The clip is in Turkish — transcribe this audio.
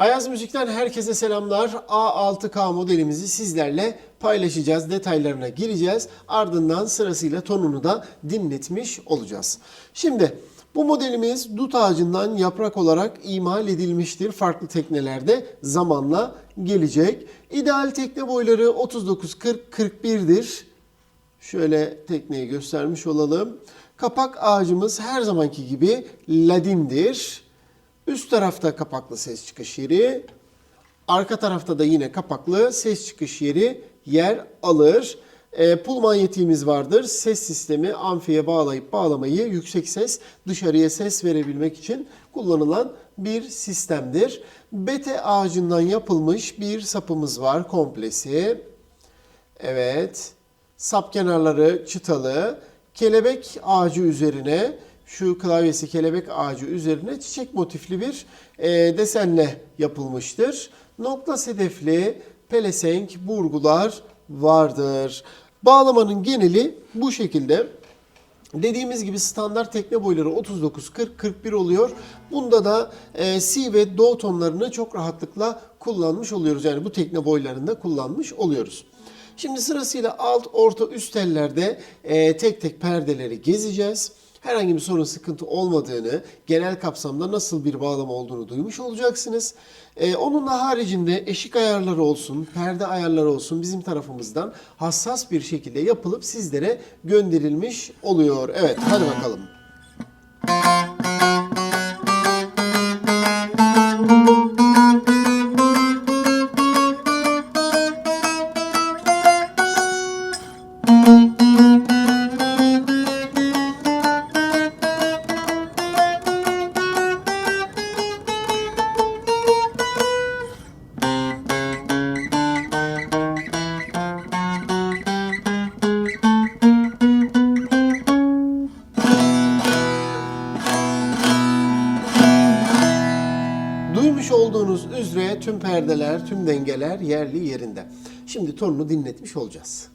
Ayaz Müzik'ten herkese selamlar. A6K modelimizi sizlerle paylaşacağız. Detaylarına gireceğiz. Ardından sırasıyla tonunu da dinletmiş olacağız. Şimdi bu modelimiz dut ağacından yaprak olarak imal edilmiştir. Farklı teknelerde zamanla gelecek. İdeal tekne boyları 39-40-41'dir. Şöyle tekneyi göstermiş olalım. Kapak ağacımız her zamanki gibi ladindir. Üst tarafta kapaklı ses çıkış yeri. Arka tarafta da yine kapaklı ses çıkış yeri yer alır. E, pul manyetiğimiz vardır. Ses sistemi amfiye bağlayıp bağlamayı yüksek ses dışarıya ses verebilmek için kullanılan bir sistemdir. Bete ağacından yapılmış bir sapımız var komplesi. Evet. Sap kenarları çıtalı. Kelebek ağacı üzerine şu klavyesi kelebek ağacı üzerine çiçek motifli bir e, desenle yapılmıştır. Nokta sedefli pelesenk burgular vardır. Bağlamanın geneli bu şekilde. Dediğimiz gibi standart tekne boyları 39, 40, 41 oluyor. Bunda da e, si ve do tonlarını çok rahatlıkla kullanmış oluyoruz. Yani bu tekne boylarında kullanmış oluyoruz. Şimdi sırasıyla alt, orta, üst tellerde e, tek tek perdeleri gezeceğiz. Herhangi bir sorun, sıkıntı olmadığını, genel kapsamda nasıl bir bağlama olduğunu duymuş olacaksınız. E, onunla haricinde eşik ayarları olsun, perde ayarları olsun bizim tarafımızdan hassas bir şekilde yapılıp sizlere gönderilmiş oluyor. Evet, hadi bakalım. Duymuş olduğunuz üzere tüm perdeler, tüm dengeler yerli yerinde. Şimdi tonunu dinletmiş olacağız.